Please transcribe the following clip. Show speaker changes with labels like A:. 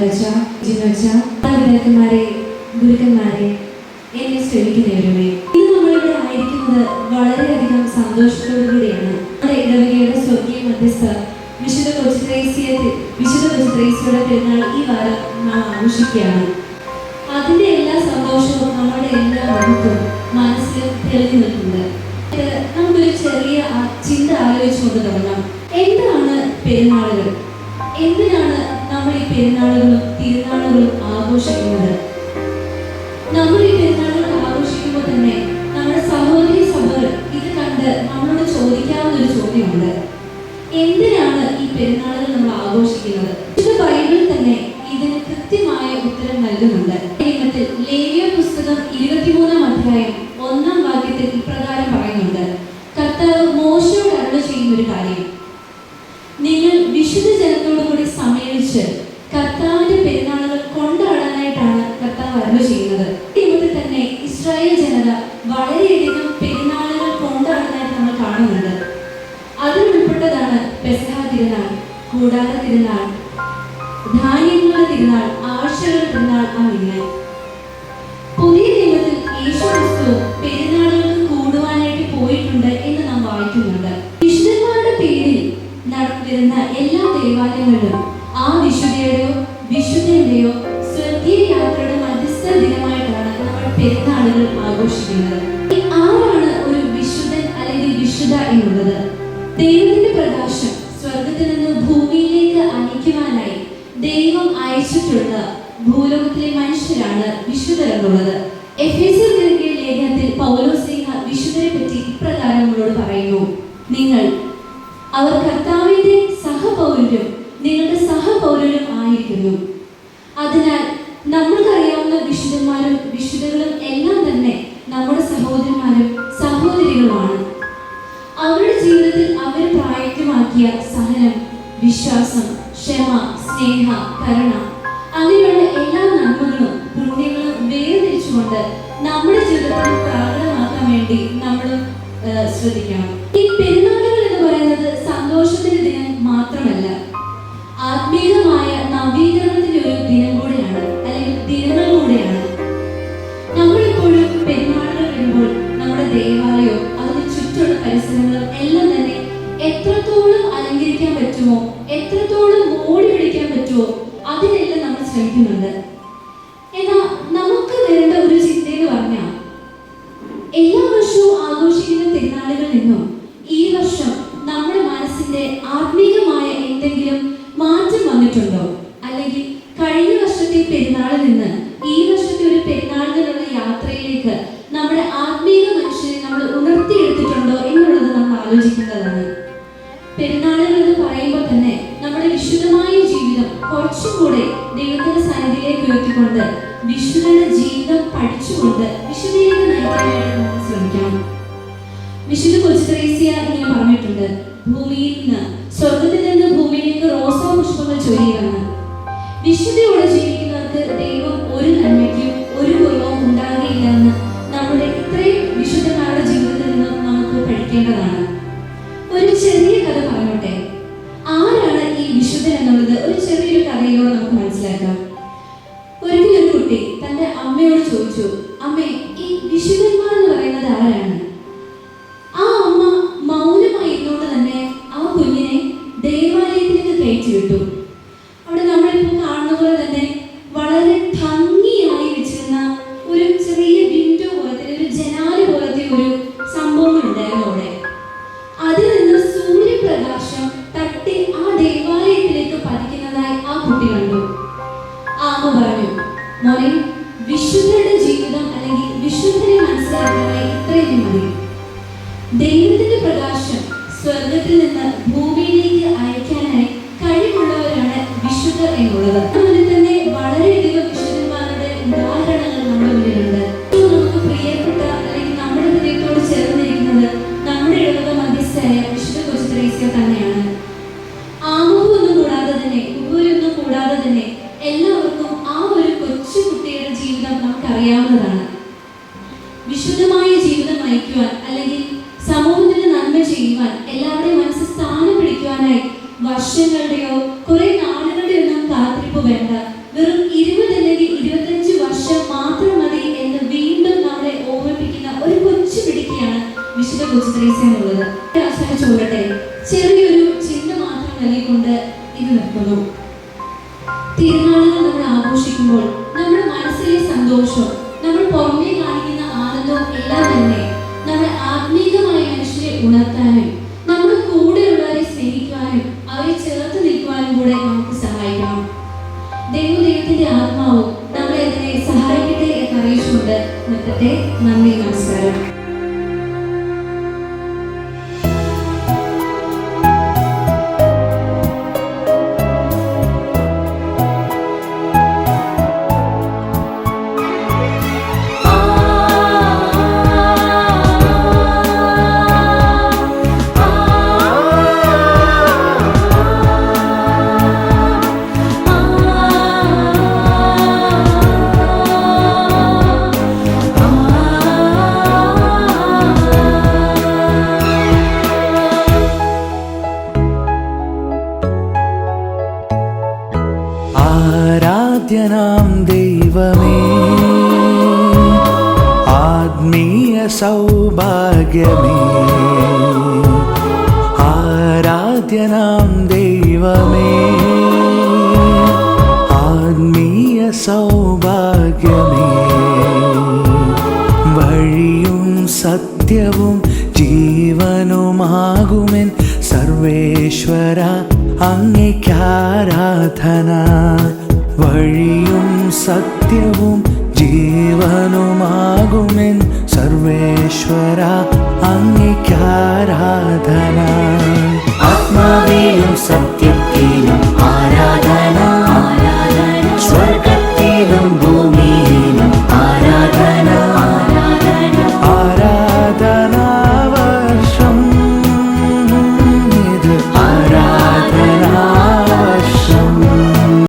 A: വച്ച ജിനച്ച പിതാക്കന്മാരെ ഗുരുക്കന്മാരെ എന്നെ ശ്രമിക്കുന്നവരുമേ ഇന്ന് നമ്മളിവിടെ ആയിരിക്കുന്നത് വളരെയധികം സന്തോഷത്തോടുകൂടിയാണ്. നമ്മുടെ ഇടവകയുടെ സ്വർഗീയ മധ്യസ്ഥ വിശുദ്ധ കൊച്ചുത്രേസ്യ വിശുദ്ധ കൊച്ചുത്രേസ്യയുടെ പെരുന്നാൾ ഈ വാരം നാം ആഘോഷിക്കുകയാണ്. അതിന്റെ എല്ലാ സന്തോഷവും നമ്മുടെ എല്ലാ മുഖത്തും മനസ്സിൽ തെളിഞ്ഞു നിൽക്കുന്നത് ഇത് നമുക്കൊരു ചെറിയ ചിന്ത ആലോചിച്ചുകൊണ്ട് തുടങ്ങാം. എന്താണ് പെരുന്നാളുകൾ? എന്തിനാണ് നമ്മൾ ഈ പെരുന്നാളുകളും തിരുനാളുകളും ആഘോഷിക്കുന്നത്. നമ്മൾ ഈ പെരുന്നാളുകൾ ആഘോഷിക്കുമ്പോൾ തന്നെ നമ്മുടെ സഹോദരി സഭകൾ ഇത് കണ്ട് നമ്മളോട് ചോദിക്കാവുന്ന ഒരു ചോദ്യമുണ്ട്. എന്തിനാണ് ഈ പെരുന്നാളുകൾ നമ്മൾ ആഘോഷിക്കുന്നത്? ഇത് ബൈബിളിൽ തന്നെ ഇതിന് കൃത്യമായ ഉത്തരം നൽകുന്നുണ്ട്. ദൈവത്തിൽ ലേവ്യ പുസ്തകം ഇരുപത്തിമൂന്നാം അധ്യായം ഒന്നാം വാക്യത്തിൽ ഇപ്രകാരം പറയുന്നുണ്ട്. കർത്താവ് മോശയോട് അരുള ചെയ്യുന്ന ഒരു കാര്യം. ചെയ്യുന്നത്. ഇവിടെ തന്നെ ഇസ്രായേൽ ജനത വളരെയധികം പെരുന്നാളുകൾ കൊണ്ടാടുന്നതായിട്ട് നമ്മൾ കാണുന്നുണ്ട്. അതിൽ ഉൾപ്പെട്ടതാണ് പെസഹ തിരുനാൾ കൂടാതെ തിരുനാൾ ആഘോഷിക്കുന്നത്. ആരാണ് ഒരു വിശുദ്ധൻ അല്ലെങ്കിൽ വിശുദ്ധ എന്നുള്ളത്? ദൈവത്തിന്റെ പ്രകാശം സ്വർഗത്തിൽ നിന്ന് ഭൂമിയിലേക്ക് അയക്കുവാനായി ദൈവം അയച്ചിട്ടുള്ള ഭൂലോകത്തിലെ മനുഷ്യരാണ് വിശുദ്ധർ വിശ്വാസം ക്ഷമ സ്നേഹ കരുണ അങ്ങനെയുള്ള എല്ലാ നന്മകളും പുണ്യങ്ങളും വേർതിരിച്ചുകൊണ്ട് നമ്മുടെ ജീവിതത്തിൽ പ്രാകടമാക്കാൻ വേണ്ടി നമ്മൾ ശ്രദ്ധിക്കണം. പിടിക്കാൻ അതിനെല്ലാം നമ്മൾ ശ്രമിക്കുന്നുണ്ട്. എന്നാൽ നമുക്ക് വേണ്ട ഒരു ചിന്ത എന്ന് പറഞ്ഞാൽ എല്ലാ വർഷവും ആഘോഷിക്കുന്ന തിരുനാളുകളിൽ നിന്നും ഈ വർഷം നമ്മുടെ മനസ്സിന്റെ ആത്മീകമായ എന്തെങ്കിലും മാറ്റം വന്നിട്ടുണ്ടോ? അല്ലെങ്കിൽ കഴിഞ്ഞ വർഷത്തെ പെരുന്നാളിൽ നിന്ന് ഈ വർഷത്തെ ഒരു പെരുന്നാളിനുള്ള യാത്രയിലേക്ക് നമ്മുടെ ആത്മീയ മനുഷ്യനെ നമ്മൾ ഉണർത്തിയെടുത്തിട്ടുണ്ടോ എന്നുള്ളത് നമ്മൾ ആലോചിക്കേണ്ടതാണ് എന്ന് തന്നെ നമ്മുടെ വിശുദ്ധമായ ജീവിതം കുറച്ചും കൂടെ ദൈവത്തിന്റെ സന്നിധിയിലേക്ക് ഉയർത്തിക്കൊണ്ട് വിശുദ്ധയുടെ ജീവിതം പഠിച്ചുകൊണ്ട് വിശുദ്ധിയിലേക്ക് നയിക്കാനായിട്ട് നമുക്ക് ശ്രമിക്കാം. വിശുദ്ധ കൊച്ചുത്രേസ്യ ഇങ്ങനെ പറഞ്ഞിട്ടുണ്ട് ഭൂമിയിൽ നിന്ന് സ്വർഗത്തിൽ നിന്ന് ഭൂമിയിലേക്ക് റോസാ പുഷ്പങ്ങൾ ചൊരിയുമെന്ന് വിശുദ്ധിയോടെ ജീവിക്കുന്നവർക്ക് ദൈവം ഒരു നന്മയ്ക്കും ഒരു കുറവും ഉണ്ടാകുകയില്ല എന്ന് നമ്മുടെ ഇത്രയും വിശുദ്ധന്മാരുടെ ജീവിതത്തിൽ നിന്നും നമുക്ക് പഠിക്കേണ്ടതാണ്. ഒരു ചെറിയ കഥ കഥയിലൂടെ നമുക്ക് മനസ്സിലാക്കാം. ഒരിക്കൽ ഒരു കുട്ടി തന്റെ അമ്മയോട് ചോദിച്ചു അമ്മേ ഈ വിശുദ്ധന്മാർ എന്ന് പറയുന്നത് ആരാണ്? ആ അമ്മ മൗനമായി ഇരുന്നുകൊണ്ട് തന്നെ ആ കുഞ്ഞിനെ ദേവാലയത്തിലേക്ക് കയറ്റി വിട്ടു. അവിടെ നമ്മളിപ്പോൾ കാണുന്ന പോലെ തന്നെ വളരെ ഭംഗിയായി വെച്ചിരുന്ന ഒരു ചെറിയ വിൻഡോ പോലത്തെ ഒരു ജനാല പോലത്തെ ഒരു വിശുദ്ധരുടെ ജീവിതം അല്ലെങ്കിൽ വിശുദ്ധരെ മനസ്സിലാക്കാനായി ഇത്രയും മതി. ദൈവത്തിന്റെ പ്രകാശം സ്വർഗത്തിൽ നിന്ന് ജീവിതം നമുക്കറിയാവുന്നതാണ് വിശുദ്ധമായ ജീവിതം നയിക്കുവാൻ അല്ലെങ്കിൽ സമൂഹത്തിന് നന്മ ചെയ്യുവാൻ എല്ലാവരുടെയും മനസ്സ് സ്ഥാനം പിടിക്കുവാനായി വർഷങ്ങളുടെയോ കുറെ നാളുകളുടെയോ ഒന്നും കാത്തിരിപ്പ് വേണ്ട. വെറും ഇരുപത് അല്ലെങ്കിൽ ഇരുപത്തഞ്ച് വർഷം മാത്രം മതി എന്ന് വീണ്ടും നമ്മളെ ഓർമ്മിപ്പിക്കുന്ന ഒരു കൊച്ചു പിടിക്കുകയാണ് വിശുദ്ധ കൊച്ചുത്രേസ്യ എന്നുള്ളത് ചോദട്ടെ ചെറിയൊരു ചിന്ത മാത്രം നൽകിക്കൊണ്ട് ഇത് നിർത്തുന്നു തിരുനാളുകൾ നമ്മൾ ആഘോഷിക്കുമ്പോൾ മനസ്സിലെ സന്തോഷം നമ്മൾ പുറമേ കാണിക്കുന്ന ആനന്ദവും എല്ലാം തന്നെ നമ്മുടെ ആത്മീകമായ മനുഷ്യരെ ഉണർത്താനും
B: ആത്മീയ സൗഭാഗ്യമേ. ആരാധ്യനാം ദൈവമേ. ആത്മീയ സൗഭാഗ്യമേ. വഴിയും സത്യവും ജീവനുമാകുമെൻ സർവേശ്വര അങ്ങേക്കാരാധന വഴിയും സത്യവും ജീവനുമാകുമെൻ സർവേശ്വര അങ്ങേക്കാരാധന ആത്മാവിലും സത്യത്തിലും ആരാധന.